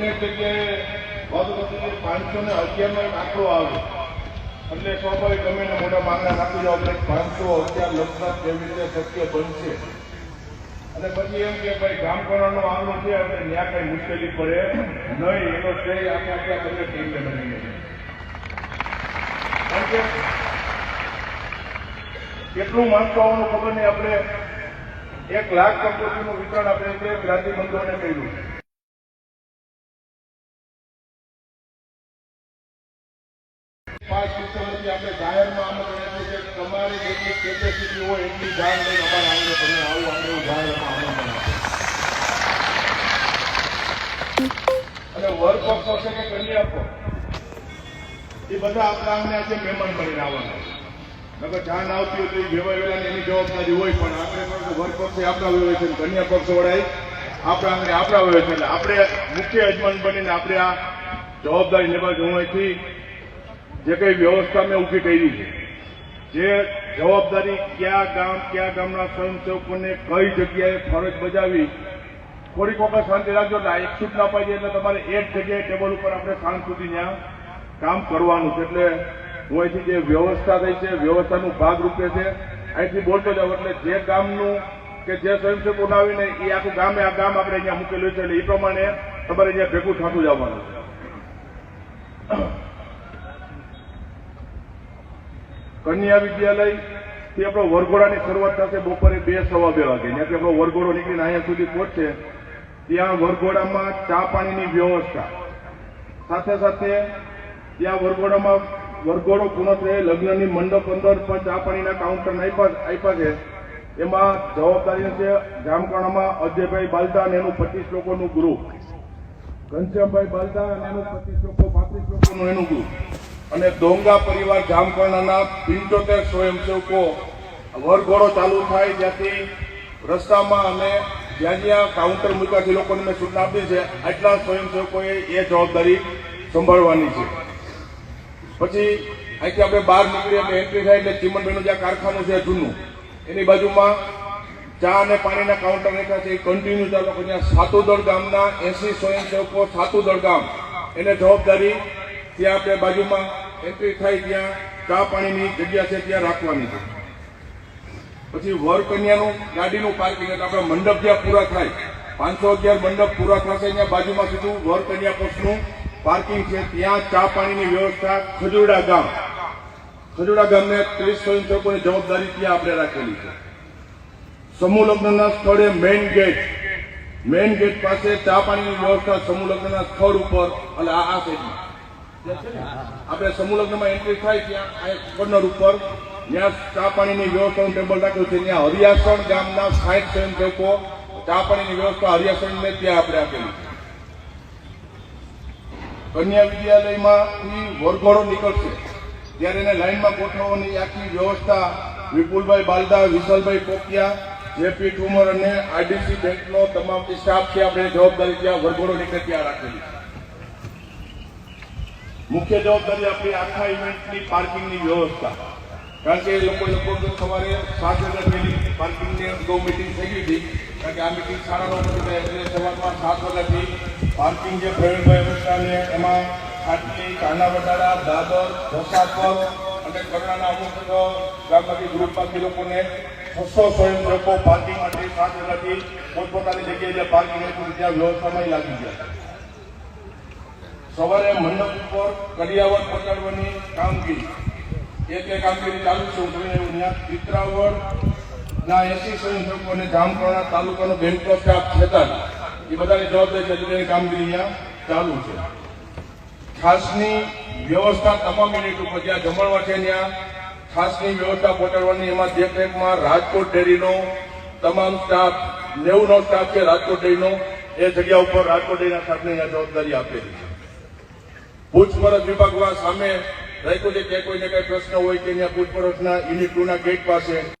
અનેક જગ્યાએ વાત પાંચસો ને અગિયારનો આંકડો આવે. એટલે સ્વાભાવિક ગમે એને મોટા માંગણા નાખી જાઓ એટલે પાંચસો અગિયાર લક્ષણ કેવી રીતે શક્ય બનશે. અને પછી એમ કે ભાઈ, ગામ કરવાનો આંકડો છે એટલે ત્યાં કઈ મુશ્કેલી પડે. નહીં, એનો શ્રેય આપણે આખા તમને ટીમને બની કારણ કેટલું માનતો આવવાનું ખબર નહીં, આપણે એક લાખ કંપનીનું વિતરણ આપણે છે જ્ઞાતિ બંધુઓને કર્યું. આપણે તમારી જેટલી હોય એટલી જાણ લઈને આવું આપણે અને વર પક્ષો છે કે કન્યા પક્ષ એ બધા આપણા આંગણે આજે મહેમાન બનીને આવવાના નગર જાન આવતી હોય તો એ વેવા વેલાની એની જવાબદારી હોય પણ આપણે પણ પક્ષે આપણા હોય છે. કન્યા પક્ષ વડાય. આપણા આંગણે આપણા હોય છે. આપણે મુખ્ય યજમાન બનીને આપણે આ જવાબદારી લેવા હું અહીંથી જે કઈ વ્યવસ્થા મેં ઊભી કરી છે. જે જવાબદારી કયા ગામ, કયા ગામના સ્વયંસેવકોને કઈ જગ્યાએ ફરજ બજાવી, થોડીક વખત શાંતિ રાખજો. એટલે એક છૂટ ના પાડી એટલે તમારે એક જગ્યાએ ટેબલ ઉપર આપણે સાંજ સુધી ત્યાં કામ કરવાનું છે. એટલે હું અહીંથી જે વ્યવસ્થા થઈ છે, વ્યવસ્થાનું ભાગરૂપે છે, અહીંથી બોલતો જાવ એટલે જે ગામનું કે જે સ્વયંસેવકો આવીને એ આખું ગામે આ ગામ આપણે અહીંયા મૂકેલું છે. એટલે એ પ્રમાણે તમારે અહીંયા ભેગું થતું જવાનું છે. કન્યા વિદ્યાલયથી આપણો વરઘોડાની શરૂઆત થશે બપોરે બે સવા બે વાગે. ત્યાંથી આપણો વરઘોડો નીકળીને અહીંયા સુધી પહોંચશે. ત્યાં વરઘોડામાં ચા પાણીની વ્યવસ્થા. સાથે સાથે ત્યાં વરઘોડામાં વરઘોડો થયે, લગ્નની મંડપ અંદર પણ ચા પાણીના કાઉન્ટર આપ્યા છે. એમાં જવાબદારી છે જામકાણામાં અજયભાઈ બાલદા અને એનું પચીસ લોકોનું ગ્રુપ ઘનશ્યામભાઈ બાલદા અને એનું પચીસ લોકો, પાંત્રીસ લોકોનું એનું ગ્રુપ અને ડોંગા પરિવાર જામકર્ણાના પંચોતેર સ્વયંસેવકો વરઘોડો ચાલુ થાય ત્યાંથી રસ્તામાં અમે જ્યાં જ્યાં કાઉન્ટર મૂક્યાથી લોકોને મેં સૂચના આપી છે, આટલા સ્વયંસેવકોએ એ જવાબદારી સંભાળવાની છે. પછી અહીંથી આપણે બહાર નીકળી એટલે એન્ટ્રી થાય એટલે ચીમનભાઈનું જ્યાં કારખાનું છે, જૂનું, એની બાજુમાં ચા અને પાણીના કાઉન્ટર રાખ્યા છે, એ કન્ટિન્યુ ચાલો ત્યાં સાતુદળ ગામના એસી સ્વયંસેવકો સાતુદળ ગામ, એને જવાબદારી ત્યાં આપણે બાજુમાં એન્ટ્રી થાય ત્યાં, ચા પાણીની જગ્યા છે ત્યાં રાખવાની છે. પછી વર કન્યાનું ગાડીનું પાર્કિંગ એટલે આપણા મંડપ જ્યાં પૂરા થાય, પાંચસો અગિયાર મંડપ પૂરા થશે ત્યાં બાજુમાં સીધું વર કન્યા પક્ષનું પાર્કિંગ છે. ત્યાં ચા પાણીની વ્યવસ્થા ખજુરડા ગામ. ખજુડા ગામને ત્રીસ સ્વયંસેવકોની જવાબદારી ત્યાં આપણે રાખેલી છે. સમૂહ લગ્નના સ્થળે મેઇન ગેટ મેઇન ગેટ પાસે ચા પાણીની વ્યવસ્થા સમૂહ લગ્નના સ્થળ ઉપર, એટલે આ આ સાઈડમાં આપણે સમૂહ લગ્નમાં એન્ટ્રી થાય ત્યાં કોર્નર ઉપર, ત્યાં ચા પાણીની વ્યવસ્થાનું ટેબલ રાખ્યું છે. ત્યાં હરિયાસણ ગામના સાઠ સ્વયંસેવકો ચા પાણીની વ્યવસ્થા હરિયાસણને ત્યાં આપણે આપેલી કન્યા વિદ્યાલયમાંથી વરઘોડો નીકળશે. ત્યારે એને લાઇનમાં ગોઠવવાની આખી વ્યવસ્થા વિપુલભાઈ બાલદા, વિશાલભાઈ કોકિયા જેપી ઠુમર અને આઈડીસી બેંકનો તમામ સ્ટાફ છે, આપણે જવાબદારી ત્યાં વરઘોડો નીકળે ત્યાં રાખેલી મુખ્ય જવાબદારી આપણી આખા ઇવેન્ટની પાર્કિંગની વ્યવસ્થા. કારણ કે લોકો લગભગ સવારે સાત વાગ્યા પહેલી પાર્કિંગની અગાઉ મિટિંગ થઈ ગઈ હતી. કારણ કે આ મિટિંગ સાડા નવ વાગે એટલે સવારમાં સાત વાગ્યાથી પાર્કિંગ જે પ્રવીણભાઈ અનુષ્ઠાને એમાં ખાટલી કાના વટાડા દાદર ઢોસાપર અને કરુણાના અમુક ગામમાંથી ગ્રુપમાંથી લોકોને છસો સ્વયંસેવકો પાર્કિંગ માટે સાત વાગ્યાથી પોતપોતાની જગ્યાએ જે પાર્કિંગ હતું, ત્યાં વ્યવસ્થામાં લાગી ગયા. સવારે મંડપ ઉપર કડિયાવર પકડવાની કામગીરી. એ તે કામગીરી ચાલુ છે, હું ચિત્રાવડ ના એસી સ્વયંસેવકો અને જામકરણા તાલુકાનો બેંકનો સ્ટાફ હતા એ બધાની જવાબદારી છે એની કામગીરી અહીંયા ચાલુ છે. ખાસની વ્યવસ્થા તમામ યુનિટ ઉપર જ્યાં જમણવા છે ત્યાં ખાસની વ્યવસ્થા પહોંચાડવાની, એમાં દેખરેખમાં રાજકોટ ડેરીનો તમામ સ્ટાફ નેવું નો સ્ટાફ છે, રાજકોટ ડેરીનો, એ જગ્યા ઉપર રાજકોટ ડેરીના સ્ટાફને અહીંયા જવાબદારી આપેલી છે. પૂછપરછ વિભાગમાં સામે રાખ્યું છે કે કોઈને કઈ પ્રશ્ન હોય કે ત્યાં પૂછપરછના યુનિટ ટુ ગેટ પાસે